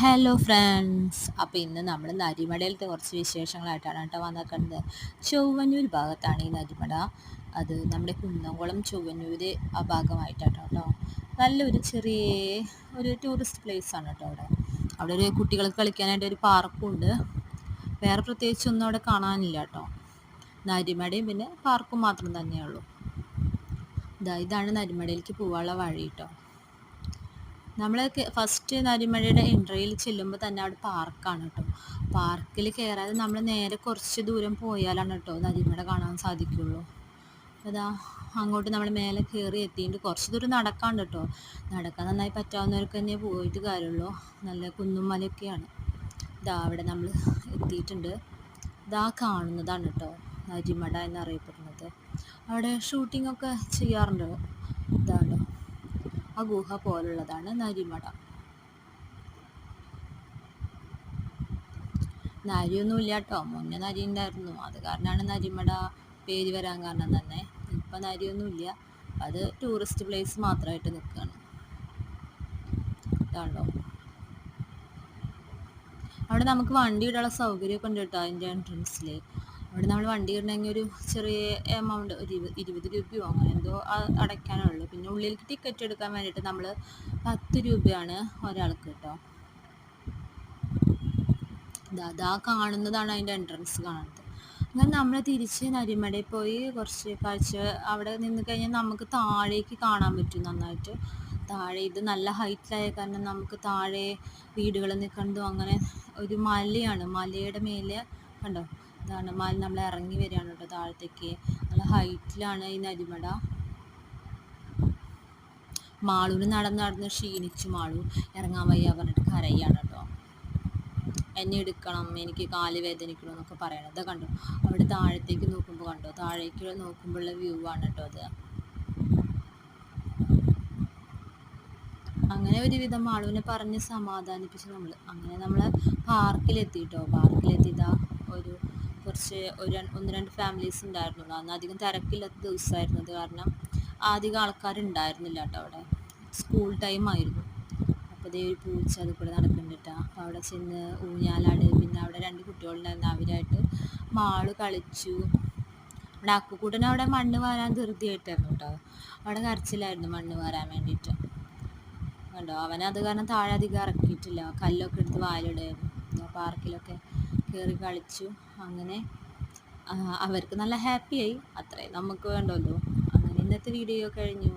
Hello friends അപ്പോൾ ഇന്ന് നമ്മൾ നരിമടയിലത്തെ കുറച്ച് വിശേഷങ്ങളായിട്ടാണ് കേട്ടോ വന്നിരിക്കുന്നത് ചൊവ്വന്നൂർ ഭാഗത്താണ് ഈ നരിമട. അത് നമ്മുടെ കുന്നംകുളം ചൊവ്വന്നൂർ ആ ഭാഗമായിട്ടാണ് കേട്ടോ. നല്ലൊരു ചെറിയ ഒരു ടൂറിസ്റ്റ് പ്ലേസ് ആണ് കേട്ടോ അവിടെ. അവിടെ ഒരു കുട്ടികൾക്ക് കളിക്കാനായിട്ട് ഒരു പാർക്കും ഉണ്ട് വേറെ പ്രത്യേകിച്ചൊന്നും അവിടെ കാണാനില്ല കേട്ടോ. നരിമടയും പിന്നെ പാർക്കും മാത്രം തന്നെയുള്ളൂ ഇതാ ഇതാണ് നരിമടയിലേക്ക് പോകാനുള്ള വഴി കേട്ടോ. നമ്മൾ ഫസ്റ്റ് നരിമഴയുടെ എൻട്രിയിൽ ചെല്ലുമ്പോൾ തന്നെ അവിടെ പാർക്കാണ് കേട്ടോ പാർക്കിൽ കയറാതെ നമ്മൾ നേരെ കുറച്ച് ദൂരം പോയാലാണ് കേട്ടോ നരിമഴ കാണാൻ സാധിക്കുള്ളൂ. അതാ അങ്ങോട്ട് നമ്മൾ മേലെ കയറി എത്തിയിട്ട് കുറച്ച് ദൂരം നടക്കാണ്ട് കേട്ടോ നടക്കാൻ നന്നായി പറ്റാവുന്നവർക്ക് തന്നെ പോയിട്ട് കാര്യമുള്ളൂ നല്ല കുന്നും മലയൊക്കെയാണ്. ഇതാ അവിടെ നമ്മൾ എത്തിയിട്ടുണ്ട്. ഇതാ കാണുന്നതാണ് കേട്ടോ നരിമട എന്നറിയപ്പെടുന്നത്. അവിടെ ഷൂട്ടിംഗ് ഒക്കെ ചെയ്യാറുണ്ട്? ആ ഗുഹ പോലുള്ളതാണ് നരിമട നരിയൊന്നുമില്ല കേട്ടോ മുന്നേ നരി ഉണ്ടായിരുന്നു. അത് കാരണമാണ് നരിമട പേര് വരാൻ കാരണം തന്നെ. ഇപ്പം നരിയൊന്നുമില്ല. അത് ടൂറിസ്റ്റ് പ്ലേസ് മാത്രമായിട്ട് നിൽക്കുകയാണ്. ഇതാണല്ലോ. അവിടെ നമുക്ക് വണ്ടി ഇടാനുള്ള സൗകര്യമൊക്കെ ഉണ്ട് കേട്ടോ അതിന്റെ എൻട്രൻസിൽ അവിടെ നമ്മൾ വണ്ടി ഇടണമെങ്കിൽ ഒരു ചെറിയ എമൗണ്ട് ഒരു ഇരുപത് രൂപയോ അങ്ങനെ എന്തോ അടയ്ക്കാനുള്ളൂ. പിന്നെ ഉള്ളിലേക്ക് ടിക്കറ്റ് എടുക്കാൻ വേണ്ടിയിട്ട് നമ്മൾ പത്ത് രൂപയാണ് ഒരാൾക്ക് കേട്ടോ അതാ കാണുന്നതാണ് അതിന്റെ എൻട്രൻസ് കാണുന്നത്. അങ്ങനെ നമ്മൾ തിരിച്ച് നരിമടയിൽ പോയി കുറച്ച് കാഴ്ച അവിടെ നിന്ന് കഴിഞ്ഞാൽ നമുക്ക് താഴേക്ക് കാണാൻ പറ്റും നന്നായിട്ട്. താഴെ ഇത് നല്ല ഹൈറ്റിലായ കാരണം നമുക്ക് താഴെ വീടുകൾ നിൽക്കുന്നതും അങ്ങനെ ഒരു മലയാണ്. മലയുടെ മേലെ കണ്ടോ? ഇതാണ്. മല നമ്മൾ ഇറങ്ങി വരികയാണ് കേട്ടോ താഴത്തേക്ക്. നല്ല ഹൈറ്റിലാണ് ഈ നരിമട. മാളൂര് നടന്ന് നടന്ന് ക്ഷീണിച്ചു മാളു. ഇറങ്ങാൻ വയ്യ പറഞ്ഞിട്ട് കരയാണ് കേട്ടോ. എന്നെ എടുക്കണം എനിക്ക് കാൽ വേദനിക്കണം എന്നൊക്കെ പറയണത്. കണ്ടോ? അവിടെ താഴത്തേക്ക് നോക്കുമ്പോൾ കണ്ടോ? താഴേക്ക് നോക്കുമ്പോഴുള്ള വ്യൂ ആണ് കേട്ടോ അത്. അങ്ങനെ ഒരുവിധം മാളുവിനെ പറഞ്ഞ് സമാധാനിപ്പിച്ച് നമ്മൾ അങ്ങനെ നമ്മൾ പാർക്കിലെത്തി കേട്ടോ. പാർക്കിലെത്തിയതാ ഒരു കുറച്ച് ഒരു ഒന്ന് രണ്ട് ഫാമിലീസ് ഉണ്ടായിരുന്നു അന്ന് അധികം തിരക്കില്ലാത്ത ദിവസമായിരുന്നു. അത് കാരണം അധികം ആൾക്കാരുണ്ടായിരുന്നില്ല കേട്ടോ അവിടെ. സ്കൂൾ ടൈം ആയിരുന്നു. അപ്പോൾ ഇതേ ഒരു പൂച്ച അത് കൂടെ നടക്കുന്നുണ്ട് അപ്പോൾ അവിടെ ചെന്ന് ഊഞ്ഞാലാട് പിന്നെ അവിടെ രണ്ട് കുട്ടികളുണ്ടായിരുന്നു. അവരായിട്ട് മാൾ കളിച്ചു. അവിടെ അക്കുകൂട്ടൻ അവിടെ മണ്ണ് വാരാൻ ധൃതിയായിട്ടായിരുന്നു കേട്ടോ. അവിടെ കരച്ചിലായിരുന്നു മണ്ണ് വാരാൻ വേണ്ടിയിട്ട്. കണ്ടോ? അവനത് കാരണം താഴെ അധികം ഇറക്കിയിട്ടില്ല. കല്ലൊക്കെ എടുത്ത് വായിലിടുമായിരുന്നു പാർക്കിലൊക്കെ കയറി കളിച്ചു. അങ്ങനെ അവർക്ക് നല്ല ഹാപ്പിയായി അത്രയും നമുക്ക് വേണ്ടല്ലോ. അങ്ങനെ ഇന്നത്തെ വീഡിയോ കഴിഞ്ഞു.